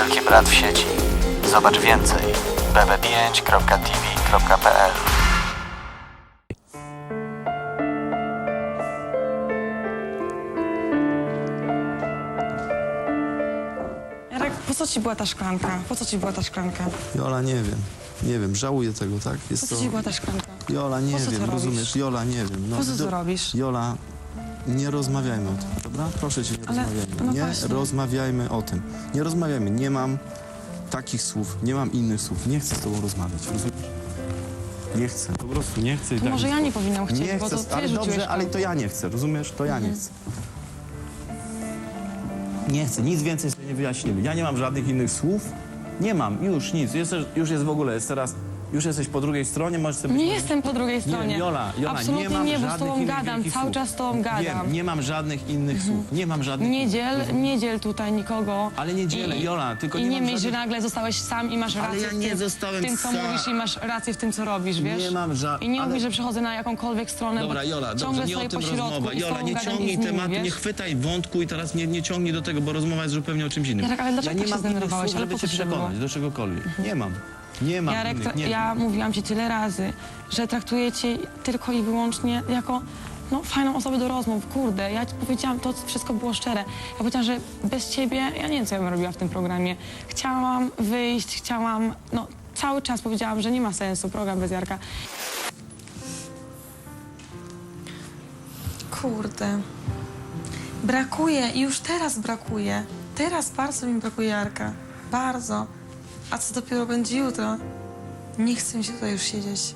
Wielki Brat w sieci. Zobacz więcej bb5.tv.pl Jarek, po co ci była ta szklanka? Po co ci była ta szklanka? Jola, nie wiem. Nie wiem, żałuję tego, tak? Po Jest co to... ci była ta szklanka? Jola, nie Po co to wiem, robisz? rozumiesz? Jola, nie wiem. No, Po co to do- robisz? Jola, nie rozmawiajmy o tym, dobra? Proszę cię, nie Ale- rozmawiajmy. no nie właśnie. rozmawiajmy o tym. Nie rozmawiajmy. Nie mam takich słów, nie mam innych słów. Nie chcę z tobą rozmawiać, rozumiesz? Nie chcę, po prostu nie chcę. i To tak może jest ja nie powinnam chcieć, nie bo chcę, to ty ale rzuciłeś dobrze, ale to ja nie chcę, rozumiesz? To ja nie chcę. Nie chcę, nic więcej sobie nie wyjaśnimy. Ja nie mam żadnych innych słów. Nie mam, już nic. Jesteś, już jest w ogóle, jest teraz, już jesteś po drugiej stronie, możesz sobie... Nie jestem po drugiej stronie. Nie, Jola, Jola, Absolutnie nie mam nie, bo z tobą innych gadam, wielkich cały słów. czas z tobą gadam. Wiem, nie mam żadnych innych słów. Nie mam żadnych Nie dziel, nie dziel tutaj nikogo. Ale nie dzielę, I- Jola, tylko I nie nie mam myśl, że żadnych- nagle zostałeś sam i masz Ale rację ja w nie tym, zostałem w tym, co sam. mówisz i masz rację w tym, co robisz, wiesz? Nie mam ża- I nie ale- mówisz, że przechodzę na jakąkolwiek stronę, Dobra, bo Jola, ciągle dobrze, nie o stoję tym po środku rozmowa. i z Jola, tobą nie gadam ciągnij z nimi, tematu, wiesz? nie chwytaj wątku i teraz nie, nie ciągnij do tego, bo rozmowa jest zupełnie o czymś innym. Jarek, ale dlaczego ja nie tak się mam innych zdenerwowałeś? słów, Ale żeby po cię co ci to przekonać do czegokolwiek. Nie mam. Nie mam Jarek, innych, nie ja mówiłam ci tyle razy, że traktuję cię tylko i wyłącznie jako no, fajną osobę do rozmów. Kurde, ja ci powiedziałam, to wszystko było szczere. Ja powiedziałam, że bez ciebie ja nie wiem, co ja bym robiła w tym programie. Chciałam wyjść, chciałam, no cały czas powiedziałam, że nie ma sensu program bez Jarka. Kurde. Brakuje i już teraz brakuje. Teraz bardzo mi brakuje Jarka. Bardzo. A co dopiero będzie jutro? Nie chcę mi się tutaj już siedzieć.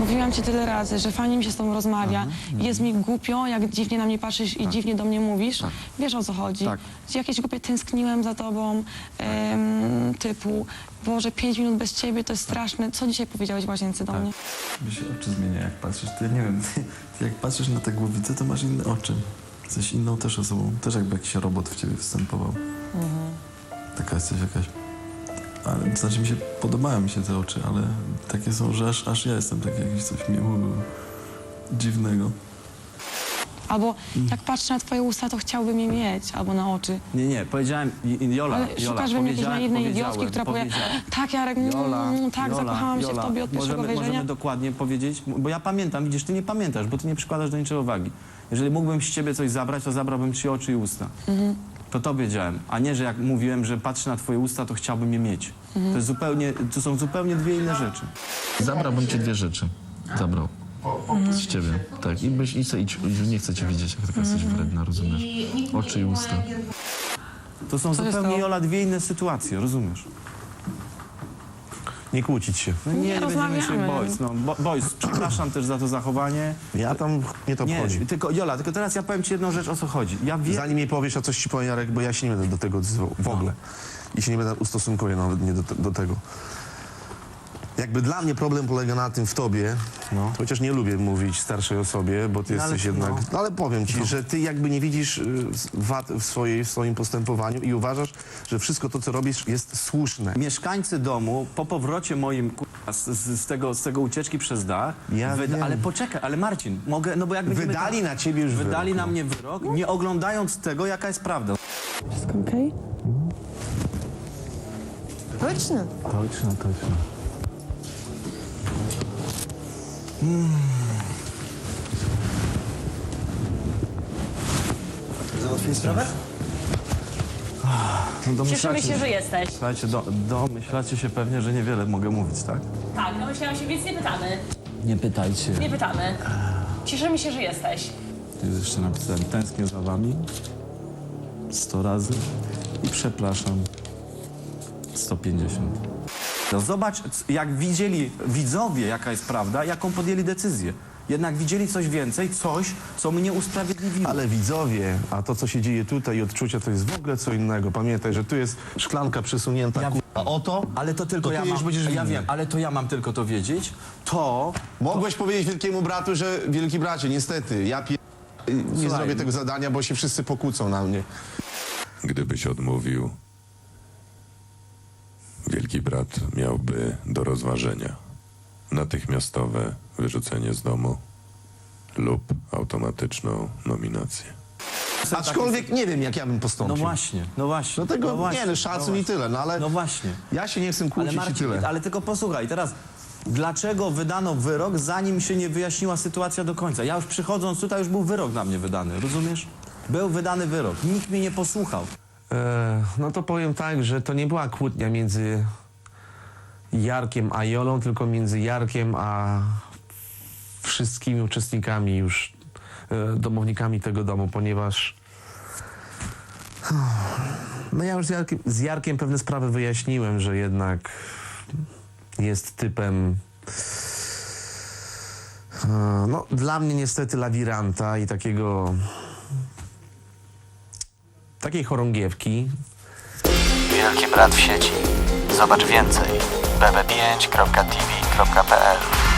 Mówiłam ci tyle razy, że fajnie mi się z tobą rozmawia. Jest mi głupio, jak dziwnie na mnie patrzysz i dziwnie do mnie mówisz. Wiesz o co chodzi. Tak. Jakieś głupie tęskniłem za tobą, em, typu, Boże, pięć minut bez ciebie to jest straszne. Co dzisiaj powiedziałeś w łazience do mnie? Mi się oczy zmienia, jak patrzysz. Ty nie wiem, ty, ty jak patrzysz na tę głowicę, to masz inne oczy. Jesteś inną też osobą. Też jakby jakiś robot w ciebie występował. Taka jesteś jakaś. Ale znaczy mi się, podobają mi się te oczy, ale takie są, że aż, aż ja jestem taki jakiś coś miłego, dziwnego. Albo Mm. jak patrzę na twoje usta, to chciałbym je mieć, albo na oczy. Nie, nie, powiedziałem, I- I- Jola, Ale Jola, szukasz we mnie jakiejś powiedziałem- naiwnej powiedziałem, idiotki, która powie, powiedziałem. tak Jarek, mm, Jola, tak, Jola, zakochałam się Jola, w tobie od pierwszego możemy, wejrzenia. możemy dokładnie powiedzieć, bo ja pamiętam, widzisz, ty nie pamiętasz, bo ty nie przykładasz do niczego wagi. Jeżeli mógłbym z ciebie coś zabrać, to zabrałbym ci oczy i usta. To to wiedziałem, a nie, że jak mówiłem, że patrzę na twoje usta, to chciałbym je mieć. Mhm. To, jest zupełnie, to są zupełnie dwie inne rzeczy. Zabrałbym ci dwie rzeczy. Zabrał. Z ciebie. Tak. I byś i, se- idź, nie chcę cię widzieć, jak taka jesteś wredna, rozumiesz? Oczy i usta. To są zupełnie, stało? Jola, dwie inne sytuacje, rozumiesz? Nie kłócić się. No nie, Nie będziemy się rozmawiamy. boys. No, bo, boys, przepraszam też za to zachowanie. Ja tam nie to Nie, obchodzi. tylko Jola, tylko teraz ja powiem ci jedną rzecz, o co chodzi. Ja wiem, Zanim jej powiesz, a coś ci powiem, Jarek, bo ja się nie będę do tego odzywał w ogóle. I się nie będę ustosunkuję nawet nie do, te- do tego Jakby dla mnie problem polega na tym w tobie, No. chociaż nie lubię mówić starszej osobie, bo ty No, ale jesteś no. jednak... No. ale powiem ci, że ty jakby nie widzisz y, wad w, swojej, w swoim postępowaniu i uważasz, że wszystko to, co robisz jest słuszne. Mieszkańcy domu po powrocie moim kurwa, z, z, z, tego, z tego ucieczki przez dach, Ja wiem. ale poczekaj, ale Marcin, mogę, no bo jak będziemy Wydali tak- na ciebie już Wydali wyrok, na no. mnie wyrok, nie oglądając tego, jaka jest prawda. Wszystko okej? Точно? Точно, точно. No Cieszymy się, że jesteś. Słuchajcie, do, domyślacie się pewnie, że niewiele mogę mówić, tak? Tak, domyślałam się, więc nie pytamy. Nie pytajcie. Nie pytamy. Cieszymy się, że jesteś. Tu jeszcze napisałem, tęsknię za wami 100 razy i przepraszam 150. No zobacz, jak widzieli widzowie, jaka jest prawda, jaką podjęli decyzję. Jednak widzieli coś więcej, coś, co mnie usprawiedliwiło. Ale widzowie, a to, co się dzieje tutaj i odczucia, to jest w ogóle co innego. Pamiętaj, że tu jest szklanka przesunięta, Ja a oto... Ale to tylko to ja ty mam, już będziesz ja winny. wiem, ale to ja mam tylko to wiedzieć. To Mogłeś powiedzieć wielkiemu bratu, że wielki bracie, niestety, ja pie... nie Słuchaj, zrobię tego zadania, bo się wszyscy pokłócą na mnie. Gdybyś odmówił, wielki brat miałby do rozważenia natychmiastowe wyrzucenie z domu lub automatyczną nominację. Aczkolwiek nie wiem, jak ja bym No postąpił. właśnie, no właśnie. Dlatego no właśnie, nie, no szacun i tyle, no ale No właśnie. ja się nie chcę Ale kłócić i Marcin, tyle. ale tylko posłuchaj, teraz dlaczego wydano wyrok, zanim się nie wyjaśniła sytuacja do końca? Ja już przychodząc tutaj, już był wyrok na mnie wydany, rozumiesz? Był wydany wyrok, nikt mnie nie posłuchał. E, no to powiem tak, że to nie była kłótnia między Jarkiem a Jolą, tylko między Jarkiem a wszystkimi uczestnikami już, e, domownikami tego domu, ponieważ no ja już z Jarkiem, z Jarkiem pewne sprawy wyjaśniłem, że jednak jest typem e, no dla mnie niestety lawiranta i takiego takiej chorągiewki, Wielki Brat w sieci. Zobacz więcej. Bb5.tv.pl